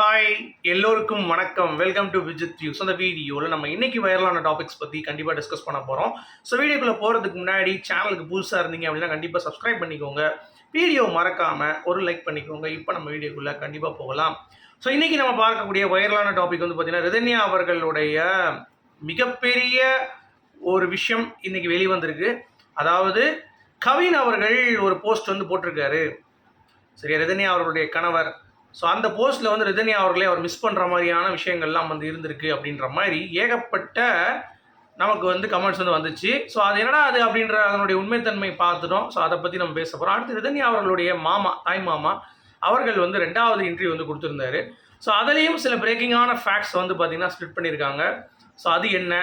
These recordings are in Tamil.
ஹாய் எல்லோருக்கும் வணக்கம். வெல்கம் டு விஜித் வியூஸ் அந்த வீடியோவில் நம்ம இன்னைக்கு வைரலான டாபிக்ஸ் பற்றி கண்டிப்பாக டிஸ்கஸ் பண்ண போகிறோம் ஸோ வீடியோக்குள்ளே போகிறதுக்கு முன்னாடி சேனலுக்கு புதுசாக இருந்தீங்க அப்படின்னா கண்டிப்பாக சப்ஸ்கிரைப் பண்ணிக்கோங்க. வீடியோ மறக்காமல் ஒரு லைக் பண்ணிக்கோங்க. இப்போ நம்ம வீடியோக்குள்ளே கண்டிப்பாக போகலாம். ஸோ இன்றைக்கி நம்ம பார்க்கக்கூடிய வைரலான டாபிக் வந்து பார்த்திங்கன்னா ரிதன்யா அவர்களுடைய மிகப்பெரிய ஒரு விஷயம் இன்றைக்கி வெளிவந்திருக்கு. அதாவது கவின் அவர்கள் ஒரு போஸ்ட் வந்து போட்டிருக்காரு. சரியா? ரிதன்யா அவர்களுடைய கணவர். ஸோ அந்த போஸ்ட்டில் வந்து ரிதன்யா அவர்களே அவர் மிஸ் பண்ணுற மாதிரியான விஷயங்கள்லாம் வந்து இருந்திருக்கு அப்படின்ற மாதிரி ஏகப்பட்ட நமக்கு வந்து கமெண்ட்ஸ் வந்து வந்துச்சு. ஸோ அது என்னடா அது அப்படின்ற அதனுடைய உண்மைத்தன்மை பார்த்துட்டோம். ஸோ அதை பற்றி நம்ம பேச போகிறோம் அடுத்து ரிதன்யா அவர்களுடைய மாமா தாய் மாமா அவர்கள் வந்து ரெண்டாவது இன்டர்வியூ வந்து கொடுத்துருந்தாரு. ஸோ அதுலேயும் சில பிரேக்கிங்கான ஃபேக்ட்ஸ் வந்து பார்த்திங்கன்னா ஸ்ப்ளிட் பண்ணியிருக்காங்க. ஸோ அது என்ன?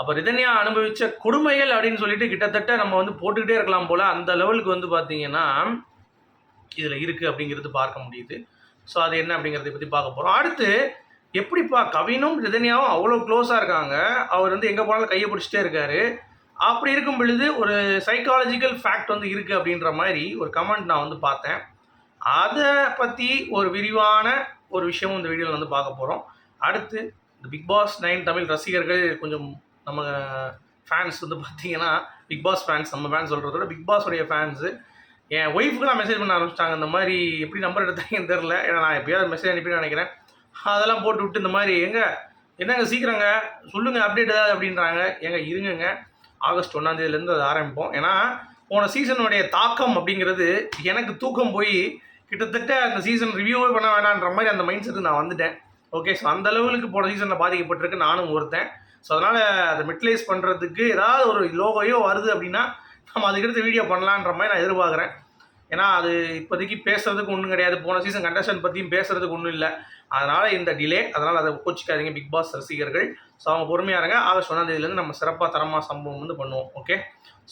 அப்போ ரிதன்யா அனுபவித்த கொடுமைகள் அப்படின்னு சொல்லிட்டு கிட்டத்தட்ட நம்ம வந்து போட்டுக்கிட்டே இருக்கலாம் போல் அந்த லெவலுக்கு வந்து பார்த்திங்கன்னா இதில் இருக்குது அப்படிங்கிறது பார்க்க முடியுது. ஸோ அது என்ன அப்படிங்கிறத பற்றி பார்க்க போகிறோம் அடுத்து எப்படிப்பா கவினும் ரிதன்யாவும் அவ்வளோ க்ளோஸாக இருக்காங்க? அவர் வந்து எங்கே போனாலும் கையை பிடிச்சிட்டே இருக்காரு. அப்படி இருக்கும் பொழுது ஒரு சைக்காலஜிக்கல் ஃபேக்ட் வந்து இருக்குது அப்படின்ற மாதிரி ஒரு கமெண்ட் நான் வந்து பார்த்தேன். அதை பற்றி ஒரு விரிவான ஒரு விஷயமும் இந்த வீடியோவில் வந்து பார்க்க போகிறோம் அடுத்து இந்த பிக் பாஸ் நைன் தமிழ் ரசிகர்கள் கொஞ்சம் நம்ம ஃபேன்ஸ் வந்து பார்த்தீங்கன்னா பிக் பாஸ் ஃபேன்ஸ் நம்ம ஃபேன்ஸ் சொல்கிறத விட பிக் பாஸோடைய ஃபேன்ஸு என் ஒய்ஃபுக்குலாம் மெசேஜ் பண்ண ஆரம்பிச்சிட்டாங்க. இந்த மாதிரி எப்படி நம்பர் எடுத்தாங்கன்னு தெரில ஏன்னா நான் எப்பயாவது மெசேஜ் அனுப்பின்னு நினைக்கிறேன். அதெல்லாம் போட்டு விட்டு இந்த மாதிரி எங்கே? என்னங்க சீக்கிரங்க? சொல்லுங்கள் அப்டேட் ஏதாவது அப்படின்றாங்க. எங்க இருங்கங்க. ஆகஸ்ட் ஒன்றாந்தேதியிலேருந்து அதை ஆரம்பிப்போம். ஏன்னா போன சீசனுடைய தாக்கம் அப்படிங்கிறது எனக்கு தூக்கம் போய் கிட்டத்தட்ட அந்த சீசன் ரிவ்யூவே பண்ண வேணான்ற மாதிரி அந்த மைண்ட் செட்டு நான் வந்துட்டேன். ஓகே ஸோ அந்த லெவலுக்கு போன சீசனில் பாதிக்கப்பட்டிருக்கு. நானும் ஒருத்தன். ஸோ அதனால் அதை மெட்லைஸ் பண்ணுறதுக்கு ஏதாவது ஒரு லோகோயோ வருது அப்படின்னா நம்ம அதுக்கடுத்து வீடியோ பண்ணலான்ற மாதிரி நான் எதிர்பார்க்குறேன். ஏன்னா அது இப்போதைக்கு பேசுகிறதுக்கு ஒன்றும் கிடையாது. போன சீசன் கண்டஸ்டன் பற்றியும் பேசுறதுக்கு ஒன்றும் இல்லை. அதனால் இந்த டிலே அதனால் அதை கோச்சிக்காதீங்க பிக் பாஸ் ரசிகர்கள். ஸோ அவங்க பொறுமையாக இருங்க. ஆகஸ்ட் ஒன்றாம் தேதியிலேருந்து நம்ம சிறப்பாக தரமாக சம்பவம் வந்து பண்ணுவோம். ஓகே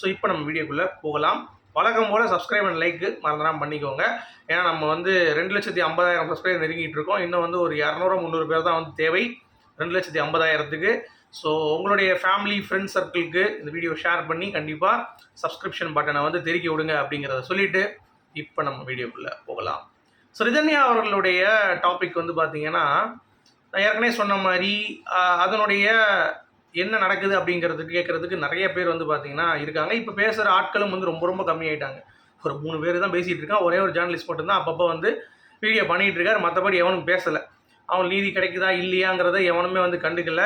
ஸோ இப்போ நம்ம வீடியோக்குள்ளே போகலாம். வழக்கம் போல் சப்ஸ்கிரைப் அண்ட் லைக்கு மறந்துடாமல் பண்ணிக்கோங்க. ஏன்னா நம்ம வந்து ரெண்டு லட்சத்தி ஐம்பதாயிரம் சப்ஸ்கிரைப் நெருங்கிட்டு இருக்கோம். இன்னும் வந்து ஒரு இரநூறு முந்நூறு பேர் தான் வந்து தேவை. ரெண்டு லட்சத்தி ஐம்பதாயிரத்துக்கு ஸோ உங்களுடைய ஃபேமிலி ஃப்ரெண்ட்ஸ் சர்க்கிளுக்கு இந்த வீடியோ ஷேர் பண்ணி கண்டிப்பாக சப்ஸ்கிரிப்ஷன் பட்டனை வந்து தெருக்கி விடுங்க அப்படிங்கிறத சொல்லிவிட்டு இப்போ நம்ம வீடியோக்குள்ளே போகலாம். ஸோ ரிதன்யா அவர்களுடைய டாபிக் வந்து பார்த்தீங்கன்னா நான் ஏற்கனவே சொன்ன மாதிரி அதனுடைய என்ன நடக்குது அப்படிங்கிறதுக்கு கேட்குறதுக்கு நிறைய பேர் வந்து பார்த்தீங்கன்னா இருக்காங்க. இப்போ பேசுகிற ஆட்களும் வந்து ரொம்ப ரொம்ப கம்மியாயிட்டாங்க. ஒரு மூணு பேர் தான் பேசிகிட்டு இருக்கான் ஒரே ஒரு ஜேர்னலிஸ்ட் மட்டும்தான் அப்பப்போ வந்து வீடியோ பண்ணிகிட்டு இருக்காரு. மற்றபடி எவனும் பேசலை. அவன் நீதி கிடைக்குதா இல்லையாங்கிறத எவனுமே வந்து கண்டுக்கல.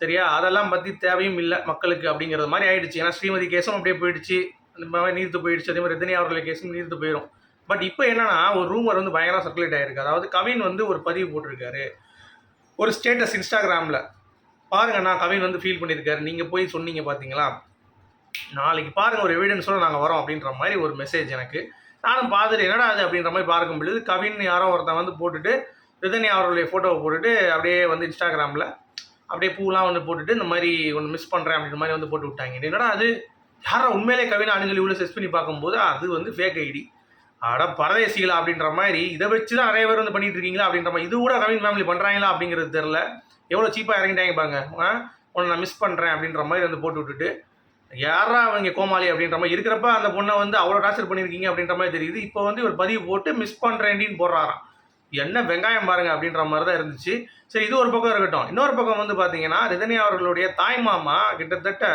சரியா? அதெல்லாம் பற்றி தேவையும் இல்லை மக்களுக்கு அப்படிங்கிறது மாதிரி ஆயிடுச்சு. ஏன்னா ஸ்ரீமதி கேஸும் அப்படியே போயிடுச்சு. இந்த மாதிரி நீர்த்து போயிடுச்சு. அதே மாதிரி ரஜினி அவர்களுடைய கேஸும் நீர்த்து போயிடும் பட் இப்போ என்னன்னா ஒரு ரூமர் வந்து பயங்கரம் சர்க்குலேட் ஆயிருக்கு. அதாவது கவின் வந்து ஒரு பதிவு போட்டிருக்காரு. ஒரு ஸ்டேட்டஸ் இன்ஸ்டாகிராமில். பாருங்க நான் கவின் வந்து ஃபீல் பண்ணியிருக்காரு. நீங்கள் போய் சொன்னீங்க பார்த்தீங்களா நாளைக்கு பாருங்கள் ஒரு எவிடன்ஸோடு நாங்கள் வரோம் அப்படின்ற மாதிரி ஒரு மெசேஜ் எனக்கு. நானும் பார்த்துட்டு என்னடா அது அப்படின்ற மாதிரி பார்க்கும் பொழுது கவின் யாரோ ஒருத்தன் வந்து போட்டுட்டு ரிதனி அவர்களுடைய ஃபோட்டோவை போட்டுட்டு அப்படியே வந்து இன்ஸ்டாகிராமில் அப்படியே பூலாம் வந்து போட்டுட்டு இந்த மாதிரி ஒன்று மிஸ் பண்ணுறேன் அப்படின்ற மாதிரி வந்து போட்டு விட்டாங்க. என்னடா அது? யாரா உண்மையிலே கவினா அணுகல் இவ்வளோ செஸ் பண்ணி பார்க்கும்போது அது வந்து ஃபேக் ஐடி அட பரதேசிகளா அப்படின்ற மாதிரி இதை வச்சு தான் நிறைய பேர் வந்து பண்ணிட்டு இருக்கீங்களா அப்படின்ற மாதிரி இது கூட கவின் ஃபேமிலி பண்ணுறாங்களா அப்படிங்கிறது தெரில எவ்வளோ சீப்பாக இறங்கிட்டாங்க பாங்க உன்னை நான் மிஸ் பண்ணுறேன் அப்படின்ற மாதிரி வந்து போட்டு விட்டுட்டு யாரா அவங்க கோமாளி அப்படின்ற மாதிரி இருக்கிறப்ப அந்த பொண்ணை வந்து அவ்வளோ டார்ச்சர் பண்ணியிருக்கீங்க அப்படின்ற மாதிரி தெரியுது. இப்போ வந்து ஒரு பதிவு போட்டு மிஸ் பண்ணுறேன்டின்னு போடுறாராம். என்ன வெங்காயம் பாருங்க அப்படின்ற மாதிரி தான் இருந்துச்சு. சரி இது ஒரு பக்கம் இருக்கட்டும். இன்னொரு பக்கம் வந்து பார்த்தீங்கன்னா ரிதனி அவர்களுடைய தாய் மாமா கிட்டத்தட்ட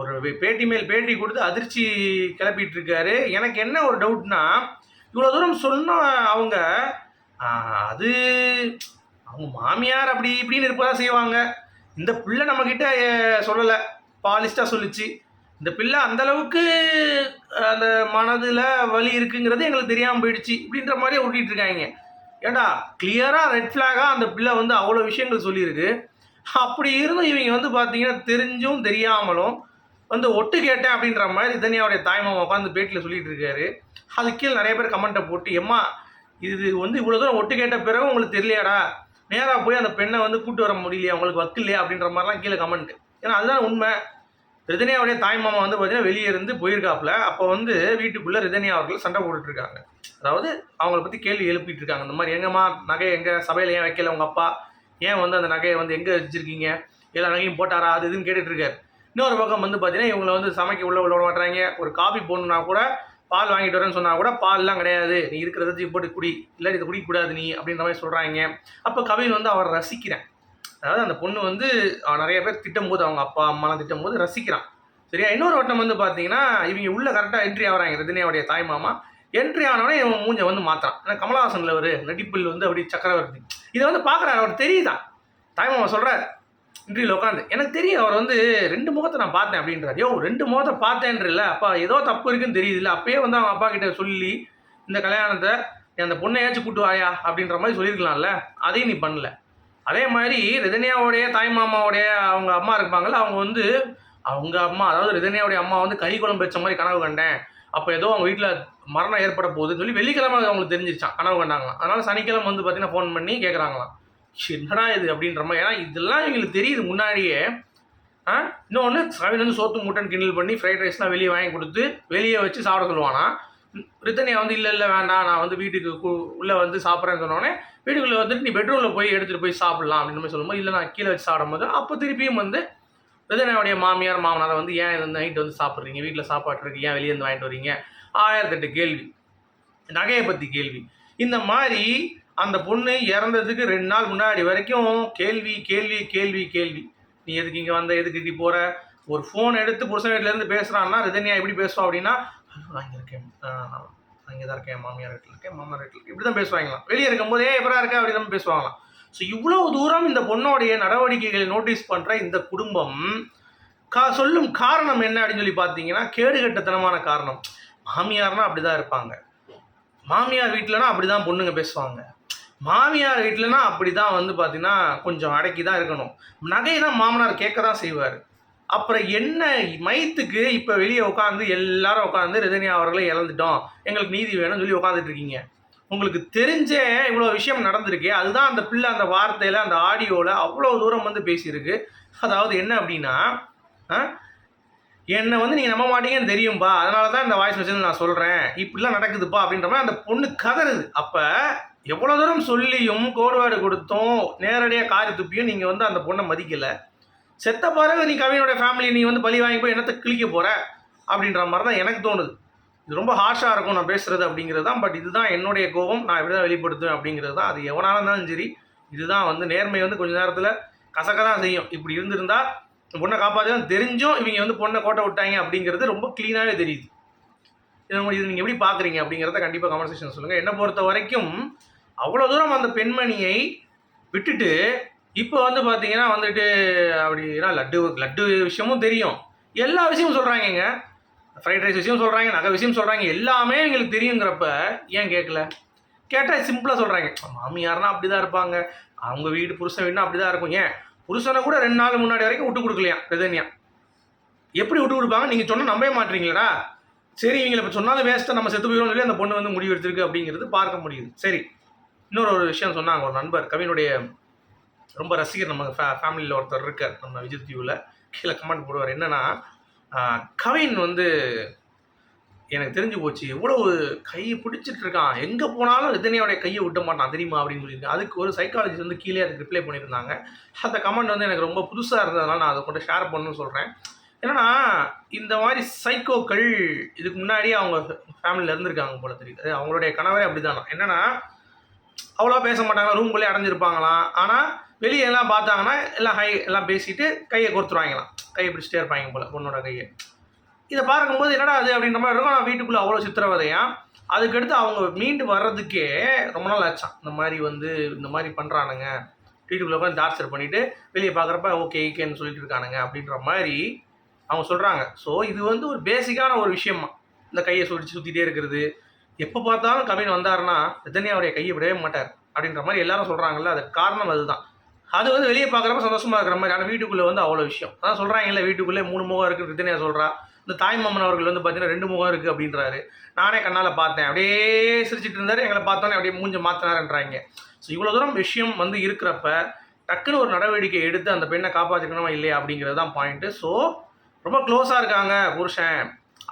ஒரு பேட்டி மேல் பேட்டி கொடுத்து அதிர்ச்சி கிளப்பிட்டு இருக்காரு எனக்கு என்ன ஒரு டவுட்னா இவ்வளோ தூரம் சொன்ன அவங்க அது அவங்க மாமியார் அப்படி இப்படின்னு இருப்பதா செய்வாங்க. இந்த பிள்ளை நம்மக்கிட்ட சொல்லலை. பாலிஸ்டாக சொல்லுச்சு. இந்த பிள்ளை அந்த அளவுக்கு அந்த மனதில் வலி இருக்குங்கிறது எங்களுக்கு தெரியாமல் போயிடுச்சு. இப்படின்ற மாதிரியே உருட்டிட்டு இருக்காங்க. ஏண்டா கிளியராக ரெட் ஃப்ளாகாக அந்த பிள்ளை வந்து அவ்வளோ விஷயங்கள் சொல்லியிருக்கு. அப்படி இருந்தும் இவங்க வந்து பார்த்தீங்கன்னா தெரிஞ்சும் தெரியாமலும் வந்து ஒட்டு கேட்டேன் அப்படின்ற மாதிரி தனியாவுடைய தாய்மாமா உட்காந்து பேட்டியில் சொல்லிட்டு இருக்காரு. அது கீழே நிறைய பேர் கமெண்ட்டை போட்டு எம்மா இது வந்து இவ்வளோ தூரம் ஒட்டு கேட்ட பிறகு உங்களுக்கு தெரியலையாடா? நேராக போய் அந்த பெண்ணை வந்து கூட்டு வர முடியலையா? உங்களுக்கு வக்கு இல்லையா அப்படின்ற மாதிரிலாம் கீழே கமெண்ட் ஏன்னா அதுதான் உண்மை. ரிதனியாவுடைய தாய் மாமா வந்து பார்த்தீங்கன்னா வெளியே இருந்து போயிருக்காப்புல. அப்போ வந்து வீட்டுக்குள்ளே ரிதனியா அவர்கள் சண்டை போட்டுட்டு இருக்காங்க. அதாவது அவங்கள பற்றி கேள்வி எழுப்பிட்டு இருக்காங்க. இந்த மாதிரி எங்கம்மா நகை எங்கே சபையில் ஏன் வைக்கல உங்கள் அப்பா? ஏன் வந்து அந்த நகையை வந்து எங்கே வச்சிருக்கீங்க? எல்லா நகையும் போட்டாரா? அது இதுன்னு கேட்டுட்ருக்காரு இன்னொரு பக்கம் வந்து பார்த்தீங்கன்னா இவங்களை வந்து சமைக்க உள்ள விட மாட்டுறாங்க. ஒரு காபி போடணுன்னா கூட பால் வாங்கிட்டு வரேன்னு சொன்னால் கூட பால்லாம் கிடையாது. நீ இருக்கிறத போட்டு குடி. இல்லை இதை குடிக்கக்கூடாது நீ அப்படின்ற மாதிரி சொல்கிறாங்க அப்போ கவின் வந்து அவரை ரசிக்கிறேன். அதாவது அந்த பொண்ணு வந்து அவன் நிறைய பேர் திட்டும் போது அவங்க அப்பா அம்மாலாம் திட்டும் போது ரசிக்கிறான். சரியா? இன்னொரு வட்டம் வந்து பார்த்தீங்கன்னா இவங்க உள்ள கரெக்டாக என்ட்ரி ஆகிறாங்க ரஜினியாவுடைய தாய் மாமா. என்ட்ரி ஆனவனே இவன் மூஞ்சை வந்து மாத்துறான். ஏன்னா கமலஹாசனில் ஒரு நடிப்பில் வந்து அப்படி சக்கரவர்த்தி. இதை வந்து பார்க்குறாரு அவர் தெரியுதா? தாய்மாமா சொல்கிறார் இன்ட்ரியில் உட்காந்து எனக்கு தெரியும் அவர் வந்து ரெண்டு முகத்தை நான் பார்த்தேன் அப்படின்றார். யோ ரெண்டு முகத்தை பார்த்தேன்றல அப்பா ஏதோ தப்பு இருக்குன்னு தெரியுதுல்ல அப்பயே வந்து அவன் அப்பா கிட்ட சொல்லி இந்த கல்யாணத்தை அந்த பொண்ணையாச்சும் கூட்டு வாயா அப்படின்ற மாதிரி சொல்லியிருக்கலாம்ல. அதையும் நீ பண்ணல. அதே மாதிரி ரிதன்யாவுடைய தாய் மாமாவுடைய அவங்க அம்மா இருப்பாங்கல்ல அவங்க வந்து அவங்க அம்மா அதாவது ரிதன்யாவுடைய அம்மா வந்து கறி குழம்பு வச்ச மாதிரி கனவு கண்டேன். அப்போ ஏதோ அவங்க வீட்டில் மரணம் ஏற்பட போகுதுன்னு சொல்லி வெள்ளிக்கிழமை அவங்களுக்கு தெரிஞ்சிருச்சான் கனவு கண்டாங்களாம். அதனால் சனிக்கிழமை வந்து பார்த்தீங்கன்னா ஃபோன் பண்ணி கேட்குறாங்களாம் என்னடா இது? அப்படின்ற மாதிரி. ஏன்னா இதெல்லாம் இவங்களுக்கு தெரியுது முன்னாடியே. ஆ இன்னொன்று கவின் வந்து சோத்து மூட்டன் கிண்டல் பண்ணி ஃப்ரைட் ரைஸ்லாம் வெளியே வாங்கி கொடுத்து வெளியே வச்சு சாப்பிட சொல்லுவானா ரித்தனியா வந்து இல்லை இல்லை வேண்டாம் நான் வந்து வீட்டுக்கு கு- உள்ளே வந்து சாப்பிட்றேன்னு சொன்னோடனே வீட்டுக்குள்ளே வந்துட்டு நீ பெட்ரூமில் போய் எடுத்துகிட்டு போய் சாப்பிட்லாம் அப்படின்னு மாதிரி சொல்லும்போது இல்லை நான் கீழே வச்சு சாப்பிடும் போது அப்போ திருப்பியும் வந்து ரிதனையோடைய மாமியார் மாமனாரை வந்து ஏன் இந்த நைட்டு வந்து சாப்பிட்றீங்க? வீட்டில் சாப்பாடு இருக்கு ஏன் வெளியே இருந்து வாங்கிட்டு வரீங்க? ஆயிரத்தெட்டு கேள்வி. நகையை பற்றி கேள்வி. இந்த மாதிரி அந்த பொண்ணு இறந்ததுக்கு ரெண்டு நாள் முன்னாடி வரைக்கும் கேள்வி கேள்வி கேள்வி கேள்வி. நீ எதுக்கு இங்கே வந்த? எதுக்கு இப்படி போகிற ஒரு ஃபோன் எடுத்து புருஷன் வீட்டிலேருந்து பேசுகிறான்னா ரிதன்யா எப்படி பேசுவோம் அப்படின்னா "ஐயோ, அங்கே இருக்கேன் தான் இருக்கேன் மாமியார் வீட்டில் இருக்கேன் மாமனார் வீட்டில் இருக்கேன். இப்படி தான் பேசுவாங்களாம். வெளியே இருக்கும்போது ஏ எப்படா இருக்கா? அப்படி தான் பேசுவாங்களாம். ஸோ இவ்வளோ தூரம் இந்த பொண்ணோடைய நடவடிக்கைகளை நோட்டீஸ் பண்ணுற இந்த குடும்பம் கா சொல்லும் காரணம் என்ன அப்படின்னு சொல்லி பார்த்தீங்கன்னா கேடுகட்டத்தனமான காரணம். மாமியார்னா அப்படி தான் இருப்பாங்க. மாமியார் வீட்டிலனா அப்படி தான் பொண்ணுங்க பேசுவாங்க. மாமியார் வீட்டிலனா அப்படி தான் வந்து பார்த்தீங்கன்னா கொஞ்சம் அடக்கி தான் இருக்கணும். நகையை தான் மாமனார் கேட்க தான் செய்வார். அப்புறம் என்ன மைத்துக்கு இப்போ வெளியே உட்காந்து எல்லாரும் உட்காந்து ரஜினி அவர்களை இழந்துட்டோம். எங்களுக்கு நீதி வேணும்னு சொல்லி உட்காந்துட்டு இருக்கீங்க. உங்களுக்கு தெரிஞ்சே இவ்வளோ விஷயம் நடந்திருக்கு. அதுதான் அந்த பிள்ளை அந்த வார்த்தையில் அந்த ஆடியோவில் அவ்வளோ தூரம் வந்து பேசியிருக்கு. அதாவது என்ன அப்படின்னா என்னை வந்து நீங்கள் நம்ப மாட்டீங்கன்னு தெரியும்பா. அதனால தான் இந்த வாய்ஸ் மெசேஜ் நான் சொல்கிறேன் இப்படிலாம் நடக்குதுப்பா அப்படின்ற மாதிரி அந்த பொண்ணு கதறுது. அப்போ எவ்வளோ தூரம் சொல்லியும் கோடுவாடு கொடுத்தும் நேரடியாக காரி துப்பியும் நீங்கள் வந்து அந்த பொண்ணை மதிக்கலை. செத்த பிறகு நீ கவினோட ஃபேமிலி நீ வந்து பழி வாங்கி போய் என்னத்தை கிழிக்க போகிற அப்படின்ற மாதிரி தான் எனக்கு தோணுது. இது ரொம்ப ஹார்ஷாக இருக்கும் நான் பேசுகிறது அப்படிங்கிறது தான் பட் இதுதான் என்னுடைய கோபம். நான் இப்படி தான் வெளிப்படுத்துவேன் அப்படிங்கிறது தான் அது எவனால இருந்தாலும் சரி இதுதான் வந்து நேர்மை வந்து கொஞ்ச நேரத்தில் கசக்க தான் செய்யும். இப்படி இருந்திருந்தால் பொண்ணை காப்பாற்றலாம் தெரிஞ்சும் இவங்க வந்து பொண்ணை கோட்டை விட்டாங்க அப்படிங்கிறது ரொம்ப க்ளீனாகவே தெரியுது. இது இது நீங்கள் எப்படி பார்க்குறீங்க அப்படிங்கிறத கண்டிப்பாக கான்வர்சேஷன் சொல்லுங்கள் என்னை பொறுத்த வரைக்கும் அவ்வளோ தூரம் அந்த பெண்மணியை விட்டுட்டு இப்போ வந்து பார்த்தீங்கன்னா வந்துட்டு அப்படின்னா லட்டு லட்டு விஷயமும் தெரியும். எல்லா விஷயமும் சொல்கிறாங்கங்க ஃப்ரைட் ரைஸ் விஷயம் சொல்கிறாங்க நகை விஷயம் சொல்கிறாங்க எல்லாமே எங்களுக்கு தெரியுங்கிறப்ப ஏன் கேட்கல கேட்டால் சிம்பிளாக சொல்கிறாங்க மாமியார்னா அப்படி தான் இருப்பாங்க. அவங்க வீடு புருஷன் வீடுனா அப்படி தான் இருக்கும். ஏன்? புருஷனை கூட ரெண்டு நாள் முன்னாடி வரைக்கும் விட்டு கொடுக்கலையா பிரதன்யா. எப்படி விட்டு கொடுப்பாங்க? நீங்கள் சொன்னால் நம்பவே மாட்டீங்களா சரி இவங்களை இப்போ சொன்னாலும் வேஸ்ட்டாக நம்ம செத்து போயிடும் சொல்லி அந்த பொண்ணு வந்து முடிவு எடுத்திருக்கு அப்படிங்கிறது பார்க்க முடியுது. சரி இன்னொரு ஒரு விஷயம் சொன்னாங்க ஒரு நண்பர் கவினுடைய ரொம்ப ரசிகர் நம்ம ஃபே ஃபேமிலியில் ஒருத்தர் இருக்கார் நம்ம விஜய் டிவியில் கீழே கமெண்ட் போடுவார். என்னென்னா கவின் வந்து எனக்கு தெரிஞ்சு போச்சு இவ்வளவு கையை பிடிச்சிட்டு இருக்கான். எங்கே போனாலும் இதனையோடைய கையை விட்ட மாட்டான் தெரியுமா? அப்படின்னு சொல்லியிருக்கேன் அதுக்கு ஒரு சைக்காலஜி வந்து கீழே அதுக்கு ரிப்ளை பண்ணியிருந்தாங்க. அந்த கமெண்ட் வந்து எனக்கு ரொம்ப புதுசாக இருந்ததுனால நான் அதை கொண்டு ஷேர் பண்ணணும்னு சொல்கிறேன் என்னன்னா இந்த மாதிரி சைக்கோக்கள் இதுக்கு முன்னாடி அவங்க ஃபேமிலியில் இருந்திருக்காங்க போல தெரியுது. அவங்களுடைய கணவரே அப்படிதானா. என்னென்னா அவ்வளோ பேச மாட்டாங்க ரூம்குள்ளே அடைஞ்சிருப்பாங்களாம். ஆனால் வெளியே எல்லாம் பார்த்தாங்கன்னா எல்லாம் ஹை எல்லாம் பேசிட்டு கையை கொடுத்துருவாங்களாம் கையை பிடிச்சிட்டே இருப்பாங்க போல பொண்ணோட கையை. இதை பார்க்கும்போது என்னடா அது அப்படின்ற மாதிரி இருக்கும். ஆனால் வீட்டுக்குள்ளே அவ்வளோ சித்திரவதையாக அதுக்கடுத்து அவங்க மீண்டு வர்றதுக்கே ரொம்ப நாள் ஆச்சான். இந்த மாதிரி வந்து இந்த மாதிரி பண்ணுறானுங்க வீட்டுக்குள்ளே உட்காந்து டார்ச்சர் பண்ணிவிட்டு வெளியே பார்க்குறப்ப ஓகே ஓகேன்னு சொல்லிட்டு இருக்கானுங்க. அப்படின்ற மாதிரி அவங்க சொல்கிறாங்க ஸோ இது வந்து ஒரு பேசிக்கான ஒரு விஷயமா இந்த கையை சுடிச்சு சுற்றிட்டே இருக்கிறது. எப்போ பார்த்தாலும் கவின் வந்தாருன்னா ரஜினியாவுடைய கையை விடவே மாட்டார். அப்படின்ற மாதிரி எல்லாரும் சொல்கிறாங்கல்ல அதுக்கு காரணம் அதுதான். அது வந்து வெளியே பார்க்குறப்ப சந்தோஷமாக இருக்கிற மாதிரி ஆனால் வீட்டுக்குள்ளே வந்து அவ்வளோ விஷயம். அதான் சொல்கிறாங்கல்ல வீட்டுக்குள்ளே மூணு முகம் இருக்குது ரிதனியா சொல்கிறா இந்த தாய்மாமன் அவர்கள் வந்து பார்த்தீங்கன்னா ரெண்டு முகம் இருக்குது அப்படின்றாரு. நானே கண்ணால் பார்த்தேன். அப்படியே சிரிச்சிட்டு இருந்தார். எங்களை பார்த்தோன்னே அப்படியே மூஞ்ச மாற்றினாருன்றாங்க ஸோ இவ்வளோ தூரம் விஷயம் வந்து இருக்கிறப்ப டக்குன்னு ஒரு நடவடிக்கை எடுத்து அந்த பெண்ணை காப்பாற்றிக்கணுமா இல்லையா அப்படிங்கிறது தான் பாயிண்ட்டு ஸோ ரொம்ப க்ளோஸாக இருக்காங்க புருஷன்.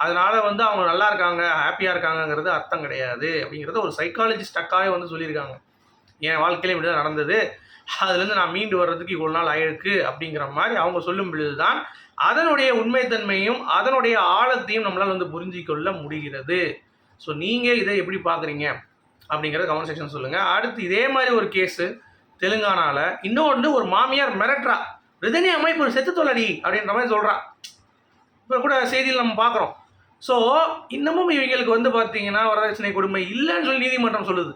அதனால் வந்து அவங்க நல்லா இருக்காங்க ஹாப்பியாக இருக்காங்கங்கிறது அர்த்தம் கிடையாது அப்படிங்கிறது ஒரு சைக்காலஜி ஸ்டக்காகவே வந்து சொல்லியிருக்காங்க. என் வாழ்க்கையில இப்படி தான் நடந்தது. அதுலேருந்து நான் மீண்டு வர்றதுக்கு இவ்வளோ நாள் ஆயிருக்கு அப்படிங்கிற மாதிரி அவங்க சொல்லும் பொழுது தான் அதனுடைய உண்மைத்தன்மையும் அதனுடைய ஆழத்தையும் நம்மளால் வந்து புரிஞ்சு கொள்ள முடிகிறது. ஸோ நீங்கள் இதை எப்படி பார்க்குறீங்க அப்படிங்கிறத கமெண்ட் செக்ஷன் சொல்லுங்கள் அடுத்து இதே மாதிரி ஒரு கேஸு தெலுங்கானாவில் இன்னொன்று ஒரு மாமியார் மிரட்டுறா. ரிதனி அமைப்பு செத்து தொல்லடி அப்படின்ற மாதிரி சொல்கிறா இப்போ கூட செய்தியில் நம்ம பார்க்குறோம். ஸோ இன்னமும் இவங்களுக்கு வந்து பார்த்தீங்கன்னா வரதட்சணை கொடுமை இல்லைன்னு சொல்லி நீதிமன்றம் சொல்லுது.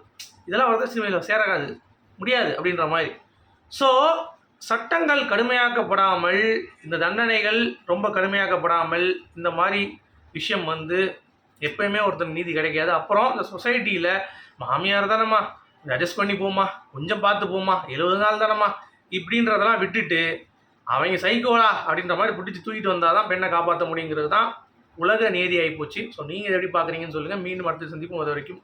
இதெல்லாம் வரதட்சணையில் சேராது முடியாது அப்படின்ற மாதிரி. ஸோ சட்டங்கள் கடுமையாக்கப்படாமல் இந்த தண்டனைகள் ரொம்ப கடுமையாக்கப்படாமல் இந்த மாதிரி விஷயம் வந்து எப்பயுமே ஒருத்தர் நீதி கிடைக்காது. அப்புறம் இந்த சொசைட்டியில் மாமியார் தானம்மா அட்ஜஸ்ட் பண்ணி போமா கொஞ்சம் பார்த்து போமா எழுபது நாள் தானம்மா இப்படின்றதெல்லாம் விட்டுட்டு அவங்க சைக்கோலா அப்படின்ற மாதிரி பிடிச்சி தூக்கிட்டு வந்தால் தான் பெண்ணை காப்பாற்ற முடியுங்கிறது தான் உலக நீதி ஆகிப்போச்சு ஸோ நீங்கள் எப்படி பார்க்குறீங்கன்னு சொல்லுங்கள் மீண்டும் அடுத்த சந்திப்பும் அது வரைக்கும்